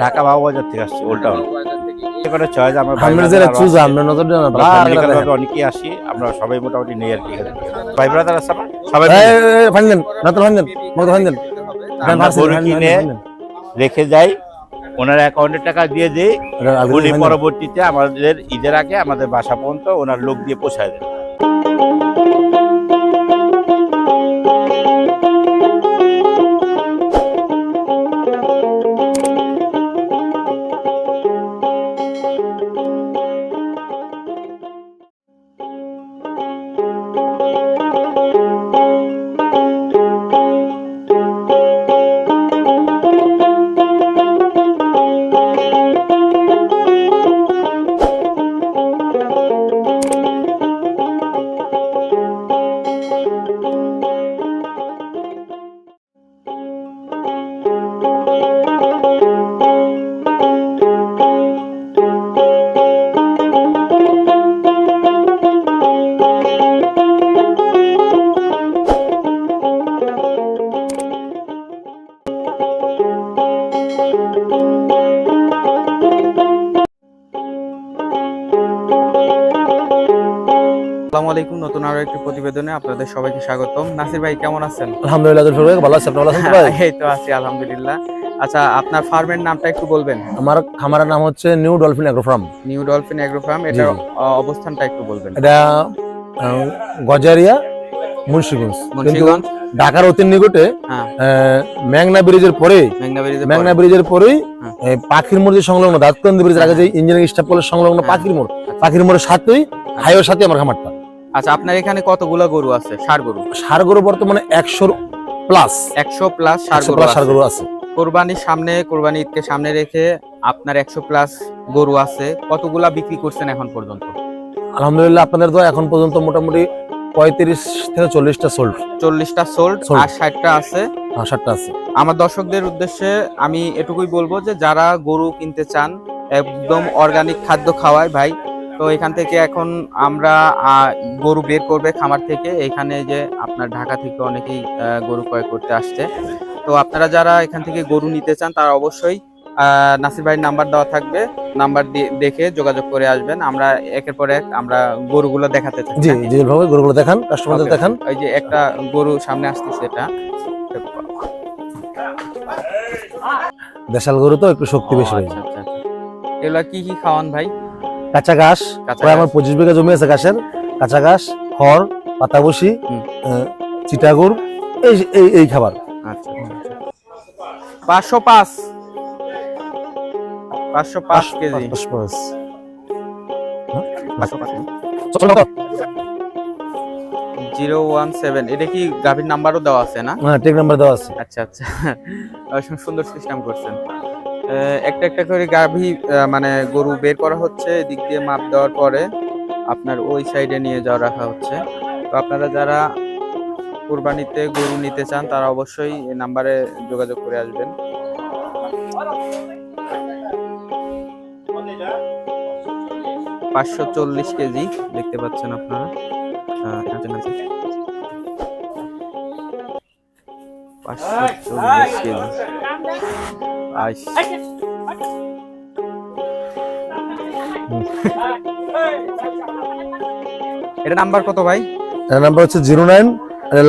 ঢাকা বাবুবাজার থেকে আসছি old town এবারে চয়েস আমরা আমরা যারা চুজ আমরা নজর দেন না ভাবে অনেকেই আসি আমরা সবাই মোটামুটি নেই আর কি এখানে। ভাই ব্রাদার আছে সবাই ফাইনেল না তো ফাইনেল। মত ফাইনেল কিনে রেখে যাই ওনার অ্যাকাউন্টে টাকা দিয়ে দিই উনি পরবর্তীতে আমাদের ঈদের আগে আমাদের বাসা পর্যন্ত ওনার লোক দিয়ে পৌঁছায় দেন নতুন আরও একটি প্রতিবেদনে আপনাদের সবাইকে স্বাগতম। নাসির ভাই কেমন আছেন? আলহামদুলিল্লাহ তো সবাই ভালো আছে ভালো আছেন ভাই? এই তো আছি আলহামদুলিল্লাহ। আচ্ছা আপনার ফার্মের নামটা একটু বলবেন। আমার খামারের নাম হচ্ছে New Dolphin Agro Farm. New Dolphin Agro Farm এটার অবস্থানটা একটু বলবেন। এটা গজারিয়া মুন্সিগঞ্জ। মুন্সিগঞ্জ? ঢাকার অতি নিকটে মেঘনা ব্রিজের পরেই মেঘনা ব্রিজের পরেই হ্যাঁ। পাখির মোড় যে সংলগ্ন দাঁতকান্দি ব্রিজের আগে যে ইঞ্জিনিয়ারিং স্টাফ কলেজ সংলগ্ন হ্যাঁ। পাখির মোড় পাখির মোড়ের সাথেই হাইওয়ের সাথে আমার খামারটা। আচ্ছা আপনার এখানে কতগুলো গরু আছে? ষাড় গরু? সার গরু বর্তমানে প্লাস একশো প্লাস ষাড় একশো গরু প্লাস সার আছে। গরু আছে। কোরবানির সামনে কোরবানি ঈদকে সামনে রেখে আপনার একশো প্লাস গরু আছে। কতগুলা বিক্রি করছেন এখন পর্যন্ত? আলহামদুলিল্লাহ আপনাদের তো এখন পর্যন্ত মোটামুটি পঁয়ত্রিশ থেকে চল্লিশটা সোল্ড চল্লিশটা সোল্ড। আর ষাটটা আছে। সাতটা আছে। আমার দর্শকদের উদ্দেশ্যে আমি এটুকুই বলব যে যারা গরু কিনতে চান একদম অর্গানিক খাদ্য খাওয়ায় ভাই তো এখান থেকে এখন আমরা গরু বের করবে খামার থেকে। এখানে যে আপনার ঢাকা থেকে অনেকেই গরু ক্রয় করতে আসছে। তো আপনারা যারা এখান থেকে গরু নিতে চান তারা অবশ্যই নাসির ভাইয়ের নাম্বার দেওয়া থাকবে। নাম্বার দেখে যোগাযোগ করে আসবেন। আমরা একের পর এক আমরা গরুগুলো দেখাতে চাই। জি জি ভাবে গরুগুলো দেখান কাস্টমারদের দেখান। ওই যে একটা গরু সামনে আসতেছে এটা। দেশাল গরু তো একটু শক্তি বেশি ও, হয় আচ্ছা, আচ্ছা, আচ্ছা। এগুলা কি কি খাওয়ান ভাই? কাঁচা ঘাস প্রায় আমার পঁচিশ বিঘা জমি আছে ঘাসের। কাঁচা ঘাস খড় পাতাবসি। চিটাগুড় এই এই এই খাবার। আচ্ছা পাঁচশো পাঁচ। পাঁচশো পাঁচ কেজি। পাঁচ, পাঁচ। পাঁচশো পাঁচ। চল। Zero one seven. এটা কি গাভীর নাম্বারও দেওয়া আছে না? হ্যাঁ টেক নাম্বার দেওয়া আছে। আচ্ছা আচ্ছা। সুন্দর সিস্টেম করছেন। একটা একটা করে গাভী মানে গরু বের করা হচ্ছে, এদিক দিয়ে মাপ দেওয়ার পরে আপনার ওই সাইডে নিয়ে যাওয়া রাখা হচ্ছে। তো আপনারা যারা কোরবানিতে গরু নিতে চান, তারা অবশ্যই নাম্বারে যোগাযোগ করে আসবেন। পাঁচশো চল্লিশ কেজি দেখতে পাচ্ছেন আপনারা। পাঁচশো চল্লিশ কেজি। আইস। এটা নাম্বার কত ভাই? এর নাম্বার হচ্ছে জিরো নাইন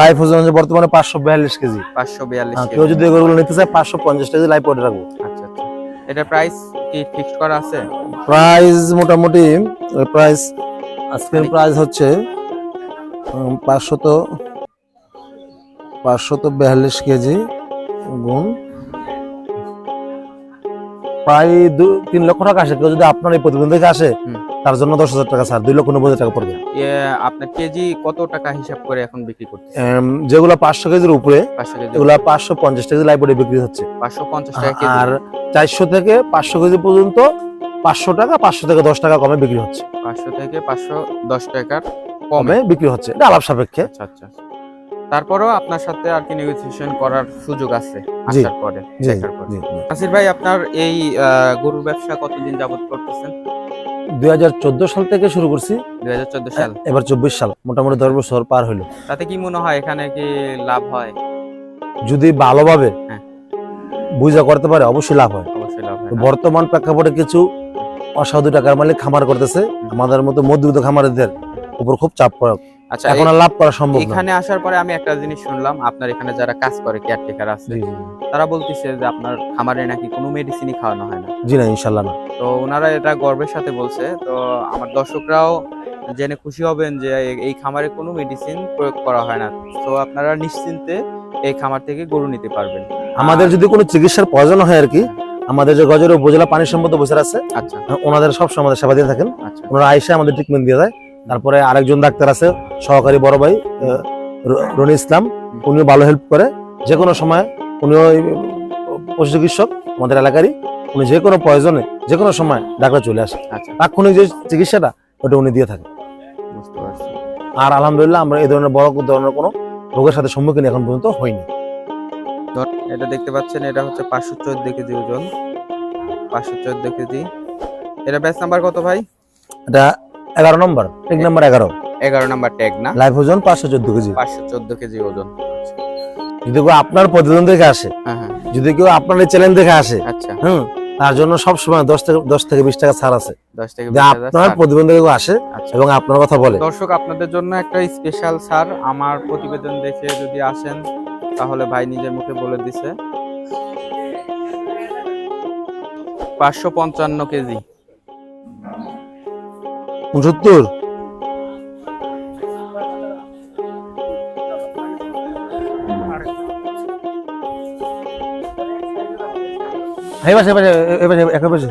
লাইফ ওজন হচ্ছে বর্তমানে পাঁচশো বিয়াল্লিশ কেজি। পাঁচশো বিয়াল্লিশ হ্যাঁ, কেউ যদি এগুলো নিতে চায় পাঁচশো পঞ্চাশ কেজি লাইফ অর্ডার রাখব। আচ্ছা আচ্ছা। এটা প্রাইস কি ফিক্সড করা আছে? প্রাইস মোটামুটি প্রাইস আজকের প্রাইস হচ্ছে পাঁচশত পাঁচশত বিয়াল্লিশ কেজি গুণ প্রায় তিন লক্ষ টাকা আসে। কেউ যদি আপনার এই প্রতিবেদন থেকে আসে তার জন্য দশ হাজার টাকা স্যার দুই লক্ষ নব্বই টাকা পড়বে। আপনার কেজি কত টাকা হিসাব করে এখন বিক্রি করতে যেগুলো পাঁচশো কেজির উপরে এগুলো পাঁচশো পঞ্চাশ কেজি লাইব্রেরি বিক্রি হচ্ছে। পাঁচশো পঞ্চাশ টাকা আর চারশো থেকে পাঁচশো কেজি পর্যন্ত পাঁচশো টাকা পাঁচশো থেকে দশ টাকা কমে বিক্রি হচ্ছে। পাঁচশো থেকে পাঁচশো দশ টাকার কমে। কমে বিক্রি হচ্ছে। এটা আলাপ সাপেক্ষে। আচ্ছা আচ্ছা। তারপরেও আপনার সাথে আর কি নেগোসিয়েশন করার সুযোগ আছে আসার পরে দেখার পরে। নাসির ভাই আপনার এই গরুর ব্যবসা কতদিন যাবত করতেছেন? দুই হাজার চোদ্দ সাল থেকে শুরু করছি। দুই হাজার চোদ্দ সাল। এবার চব্বিশ সাল মোটামুটি দশ বছর পার হইল। তাতে কি মনে হয় এখানে কি লাভ হয়? যদি ভালোভাবে হ্যাঁ। বুঝা করতে পারে অবশ্যই লাভ হয়। বর্তমান প্রেক্ষাপটে কিছু অসাধু টাকার মালিক খামার করতেছে। আমাদের মতো মধ্যবিত্ত খামারদের উপর খুব চাপ প্রয়োগ আচ্ছা এখন লাভ করা সম্ভব এখানে আসার পরে আমি একটা জিনিস শুনলাম আপনার এখানে যারা কাজ করে কেয়ারটেকার আছে তারা বলতেছে যে আপনার খামারে নাকি কোনো মেডিসিনই খাওয়ানো হয় না। জি না ইনশাল্লাহ না। তো ওনারা এটা গর্বের সাথে বলছে। তো আমার দর্শকরাও জেনে খুশি হবেন যে এই খামারে কোনো মেডিসিন প্রয়োগ করা হয় না। তো আপনারা নিশ্চিন্তে এই খামার থেকে গরু নিতে পারবেন। আমাদের যদি কোনো চিকিৎসার প্রয়োজন হয় আর কি আমাদের যে গজের উপজেলা পানি সম্পদ অফিসার আছে আচ্ছা। ওনাদের সবসময় আমাদের সেবা দিয়ে থাকেন। আচ্ছা। ওনারা আইসা আমাদের ট্রিটমেন্ট দিয়ে দেয়। তারপরে আরেকজন ডাক্তার আছে সহকারী বড় ভাই রনি ইসলাম। উনিও ভালো হেল্প করে। যে কোনো সময় উনিও পশু চিকিৎসক আমাদের এলাকারই। উনি যে কোনো প্রয়োজনে যে কোনো সময় ডাক্তার চলে আসে। আচ্ছা। তাৎক্ষণিক যে চিকিৎসাটা ওটা উনি দিয়ে পারছি। আর আলহামদুলিল্লাহ আমরা এই ধরনের বড় ধরনের কোনো রোগের সাথে সম্মুখীন এখন পর্যন্ত হয়নি এটা দেখতে পাচ্ছেন এটা হচ্ছে পাঁচশো চোদ্দ কেজি ওজন। পাঁচশো চোদ্দ কেজি। এটা ব্যাচ নাম্বার কত ভাই? এটা এগারো নম্বর ঠিক নাম্বার এগারো। এগারো নাম্বার ট্যাগ না? লাইফ ওজন পাঁচশো চোদ্দ কেজি। পাঁচশো চোদ্দ কেজি ওজন। যদি কেউ আপনার প্রতিদিন দেখে আসে হ্যাঁ হ্যাঁ। যদি কেউ আপনার চ্যানেল দেখে আসে আচ্ছা। হুম তার জন্য সব সময় দশ থেকে দশ থেকে বিশ টাকা ছাড় আছে। আপনার। প্রতিবন্ধী আসে আচ্ছা। এবং আপনার কথা বলে। দর্শক আপনাদের জন্য একটা স্পেশাল স্যার আমার প্রতিবেদন দেখে যদি আসেন তাহলে ভাই নিজের মুখে বলে দিছে। পাঁচশো পঞ্চান্ন কেজি। উনসত্তর এবার এবার এবার পাশে,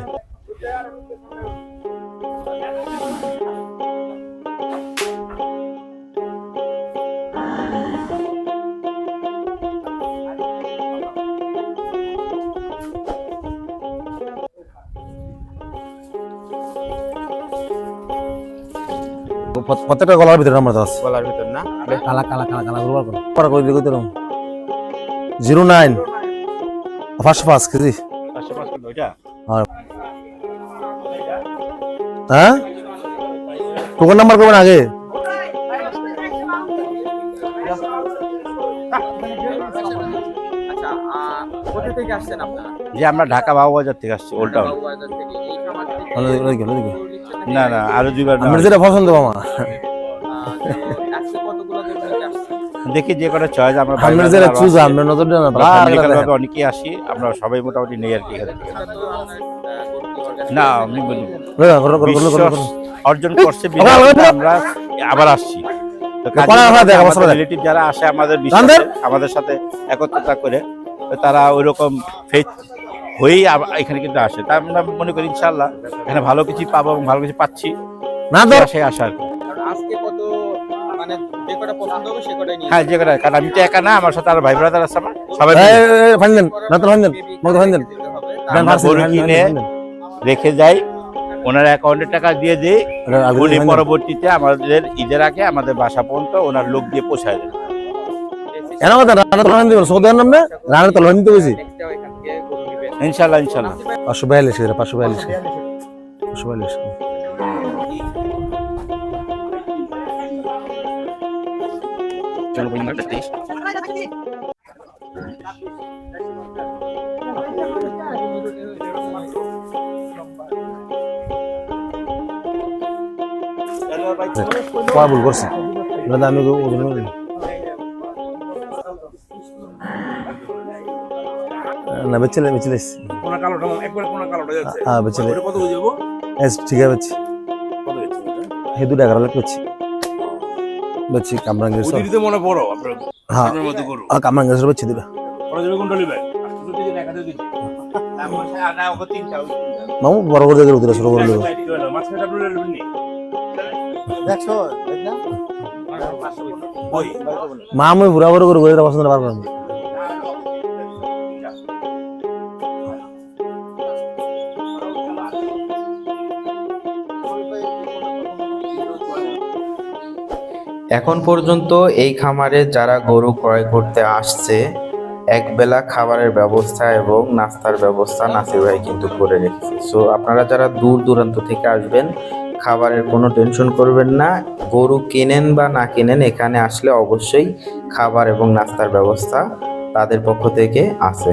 প্রত্যেকটা গলার ভিতরে নাম্বার আছে। গলার ভিতর না? কালা কালা কালা কালা করবার করো পরে করে দিকে দিলাম জিরো নাইন। পাঁচশো পাঁচ কেজি। হ্যাঁ। টোকন নাম্বার করবেন আগে? আচ্ছা আহ, কোথা থেকে আসছেন আপনারা? যে আমরা ঢাকা বাবুবাজার থেকে আসছি ওল্ড টাউন বাবুবাজার থেকে নিচ্ছেন নাকি? না না আরও দুইবার আমি নেওয়া যেটা পছন্দ মামা। আসছেন? দেখি যে কটা চয়েস আমরা আমি ভাই যেটা বোনেরা চুজ আমরা নজর দেন আমরা অনেকেই আসি আমরা সবাই মোটামুটি নেই আর কি? না আমি বলি হ্যাঁ, অর্জন করছে আমরা আবার আসছি। হয় অবস্থা যারা আসে আমাদের আমাদের সাথে একত্রতা করে তারা ওইরকম ফেথ হয়েই এখানে কিন্তু আসে। তা আমরা মনে করি ইনশাল্লাহ এখানে ভালো কিছু পাবো এবং ভালো কিছু পাচ্ছি। না ধর সেই আশা আর কি। কারণ আজকে কত মানে যে কটা পছন্দ হবে সে কটাই নিয়ে হ্যাঁ যে কটা কারণ আমি তো একা না আমার সাথে আর ভাই ব্রাদার আছে আমার সবাই না তো আমরা গরু কিনে রেখে যাই ওনার অ্যাকাউন্টে টাকা দিয়ে দিই উনি পরবর্তীতে আমাদের ঈদের আগে আমাদের বাসা পর্যন্ত ওনার লোক দিয়ে পৌঁছায় দেন কেন কথা রানা তো ফাইন দিবেন সৌদি নাম? রানা দিতে নিবেন ইনশাল্লাহ ইনশাল্লাহ পাঁচশো বিয়াল্লিশ পাঁচশো বিয়াল্লিশ পাঁচশো বিয়াল্লিশ কেজি। পড়া ভুল করছি। আমি ওজন। না। বেচলে বেচলে কোনা কালোটা একবার কোনা কালোটা যাচ্ছে হ্যাঁ বেচলে ওটা কত হয়ে এস ঠিক আছে বেচি। কত হয়েছে? হে দুটো এগারো লাখ বেচি কামরাঙ্গের সব। দিতে মনে পড়ো আপনার হ্যাঁ। আর কামরাঙ্গের সব বেচি কেজি মামু বড় করে দেখে শুরু করল মামু ঘুরা ঘুরে করে পছন্দ পারব না এখন পর্যন্ত এই খামারে যারা গরু ক্রয় করতে আসছে, একবেলা খাবারের ব্যবস্থা এবং নাস্তার ব্যবস্থা নাসির ভাই কিন্তু করে রেখেছে। সো আপনারা যারা দূর দূরান্ত থেকে আসবেন, খাবারের কোনো টেনশন করবেন না। গরু কেনেন বা না কেনেন, এখানে আসলে অবশ্যই খাবার এবং নাস্তার ব্যবস্থা তাদের পক্ষ থেকে আছে।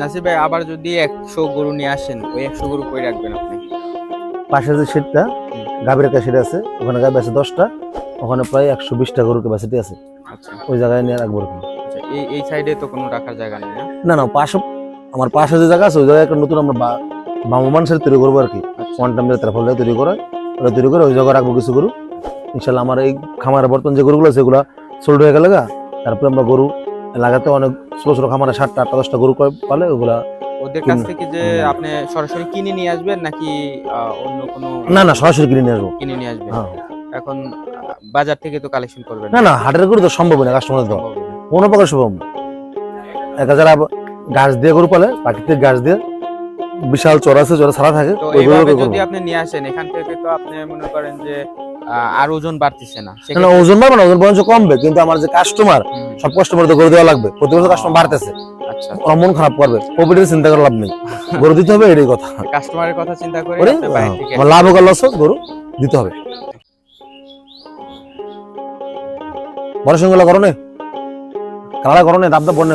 নাসির ভাই, আবার যদি একশো গরু নিয়ে আসেন, ওই একশো গরু কই রাখবেন আপনি? পাশের যে সিটটা, গাভীর সিট আছে, ওখানে গাভী আছে দশটা, ওখানে প্রায় একশো বিশটা গরুর ক্যাপাসিটি আছে। ওই জায়গায় নিয়ে রাখব আচ্ছা এই এই সাইডে তো কোনো রাখার জায়গা নেই না না না পাশে আমার পাশে যে জায়গা আছে ওই জায়গায় একটা নতুন আমরা বা- ভ্রাম্যমাণ তৈরি করব আর কি। আচ্ছা। ওয়ান টাইম তার করে ওটা তৈরি করে ওই জায়গায় রাখব কিছু গরু। ইনশাল্লাহ আমার এই খামারের বর্তমান যে গরুগুলো আছে সেগুলো সোল্ড হয়ে গেলে তারপরে আমরা গরু লাগাতে অনেক ছোট ছোট খামারে সাতটা আটটা দশটা গরু পালে ওগুলা ওদের কাছ থেকে যে আপনি সরাসরি কিনে নিয়ে আসবেন নাকি অন্য কোনো না না সরাসরি কিনে নিয়ে আসব। কিনে নিয়ে আসবেন? হ্যাঁ। এখন বাজার থেকে তো কালেকশন করবেন না না হাটের গরু তো সম্ভব না কাস্টমার তো। কোনো প্রকার সম্ভব একা যারা গাছ দিয়ে গরু পালে প্রাকৃতিক গাছ দিয়ে বিশাল চড়া আছে চড়া ছাড়া থাকে যদি আপনি নিয়ে আসেন এখান থেকে তো আপনি মনে করেন যে আর ওজন বাড়তেছে না। না, না ওজন বাড়বে না ওজন বরঞ্চ কমবে কিন্তু আমার যে কাস্টমার সব কাস্টমার তো গরু দেওয়া লাগবে। প্রতি বছর কাস্টমার বাড়তেছে। আচ্ছা। ওরা মন খারাপ করবে প্রফিটের চিন্তা করার লাভ নেই। গরু দিতে হবে এটাই কথা। কাস্টমারের কথা চিন্তা করে লাভ হোক লস হোক গরু দিতে হবে। বড় সঙ্গে করো নে কালারা করো নে দাম বড়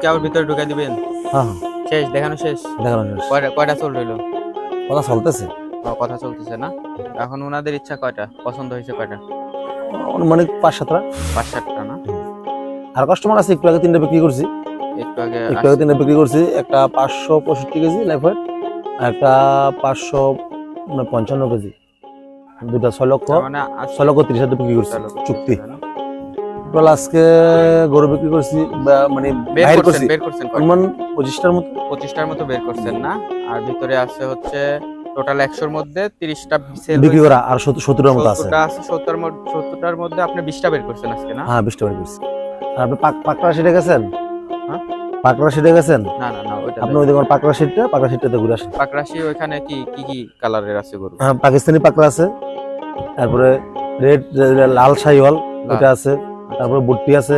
কি আবার ভিতরে ঢুকাই দিবেন? হ্যাঁ হ্যাঁ। শেষ দেখানো শেষ। দেখানো শেষ। কয়টা কয়টা চল রইল? কথা চলতেছে। কথা চলতেছে না। এখন ওনাদের ইচ্ছা কয়টা? পছন্দ হয়েছে কয়টা? মানে পাঁচ সাতটা। পাঁচ সাতটা না? আর কাস্টমার আছে একটু আগে তিনটা বিক্রি করছি। একটু আগে একটু আগে তিনটা বিক্রি করছি। একটা পাঁচশো পঁয়ষট্টি কেজি লাইফ ওয়েট একটা পাঁচশো পঞ্চান্ন কেজি। দুটা ছয় লক্ষ মানে ছয় লক্ষ তিরিশ হাজার বিক্রি করছি চুক্তি? টোটাল আজকে গরু বিক্রি করছি মানে বের করছেন করছি। বের করছেন অনুমান পঁচিশটার মতো। পঁচিশটার মতো বের করছেন না? আর ভিতরে আছে হচ্ছে টোটাল একশোর মধ্যে তিরিশটা বিক্রি করা আর সত্তর সত্তরের মতো আছে। সত্তরটা আছে সত্তর সত্তরটার মধ্যে আপনি বিশটা বের করছেন আজকে না? হ্যাঁ বিশটা বের করছি। আর আপনি পাক- পাকড়া সিটে গেছেন? হ্যাঁ? পাকড়া সিটে গেছেন? না না না ওইটা আপনি ওই দেখুন পাকড়া সিটটা পাকড়া সিটটাতে ঘুরে আসেন। পাকরাশি ওইখানে কি কি কি কালারের আছে গরু? হ্যাঁ পাকিস্তানি পাকড়া আছে। তারপরে রেড লাল শাহিওয়াল ওইটা আছে। তারপরে বুট্টি আছে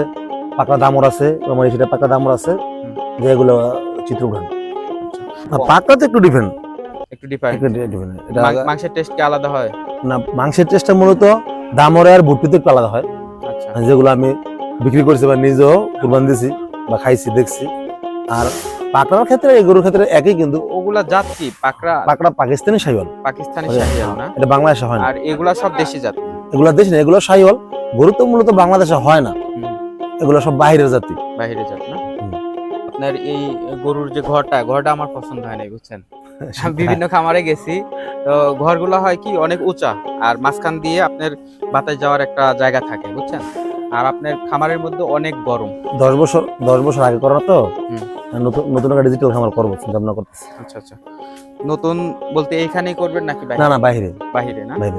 পাকড়া দামর আছে আমার সেটা পাকড়া দামর আছে হুম। যেগুলো চিত্রগ্রহণ। পাকড়া তো একটু ডিফারেন্ট একটু ডিফারেন্ট এটা মাংসের টেস্ট কি আলাদা হয়? না মাংসের টেস্টটা মূলত দামরে আর বুট্টিতে একটু আলাদা হয়। আচ্ছা। যেগুলো আমি বিক্রি করছি বা নিজেও কুরবান দিছি বা খাইছি দেখছি। আর পাকড়ার ক্ষেত্রে এই গরুর ক্ষেত্রে একই কিন্তু। ওগুলা জাত কি? পাকড়া? পাকড়া পাকিস্তানি শাহিওয়াল পাকিস্তানি শাহিয়াল না? এটা বাংলাদেশে হয় না। আর এগুলা সব দেশি জাত? এগুলো দেশ না এগুলো সাইওয়াল। গরু তো মূলত বাংলাদেশে হয় না। এগুলো সব বাইরের জাতি। বাইরে জাতি না? আপনার এই গরুর যে ঘরটা ঘরটা আমার পছন্দ হয় না বুঝছেন? বিভিন্ন খামারে গেছি। তো ঘরগুলো হয় কি অনেক উঁচা। আর মাঝখান দিয়ে আপনার বাতাস যাওয়ার একটা জায়গা থাকে বুঝছেন? আর আপনার খামারের মধ্যে অনেক গরম। দশ বছর দশ বছর আগে করা তো? নতুন নতুন একটা ডিজিটাল খামার করব চিন্তা ভাবনা করতেছি। আচ্ছা আচ্ছা। নতুন বলতে এইখানেই করবেন নাকি না না বাইরে। বাহিরে না? বাইরে।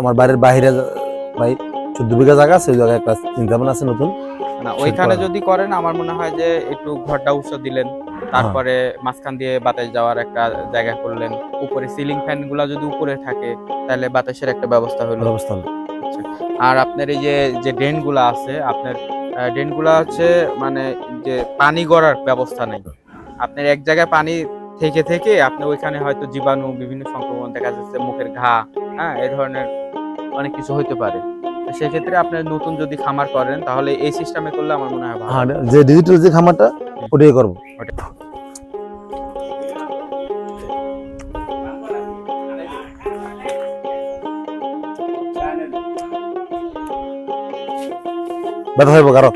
আমার বাড়ির বাইরে ভাই চোদ্দ বিঘা জায়গা আছে ওই জায়গায় একটা চিন্তা ভাবনা আছে নতুন। না ওইখানে যদি করেন আমার মনে হয় যে একটু ঘরটা উৎস দিলেন তারপরে মাঝখান দিয়ে বাতাস যাওয়ার একটা জায়গা করলেন উপরে সিলিং ফ্যানগুলা যদি উপরে থাকে তাহলে বাতাসের একটা ব্যবস্থা হলো। অবস্থা হলো। আর আপনার এই যে যে ড্রেনগুলা আছে আপনার ড্রেনগুলো হচ্ছে মানে যে পানি গড়ার ব্যবস্থা নেই। আপনার এক জায়গায় পানি থেকে থেকে আপনি ওইখানে হয়তো জীবাণু বিভিন্ন সংক্রমণ দেখা যাচ্ছে মুখের ঘা হ্যাঁ এ ধরনের অনেক কিছু হইতে পারে। সেক্ষেত্রে আপনি নতুন যদি খামার করেন তাহলে এই সিস্টেমে করলে আমার মনে হয় যে ডিজিটাল যে খামারটা ওটাই করব। ব্যথা হইব কারও?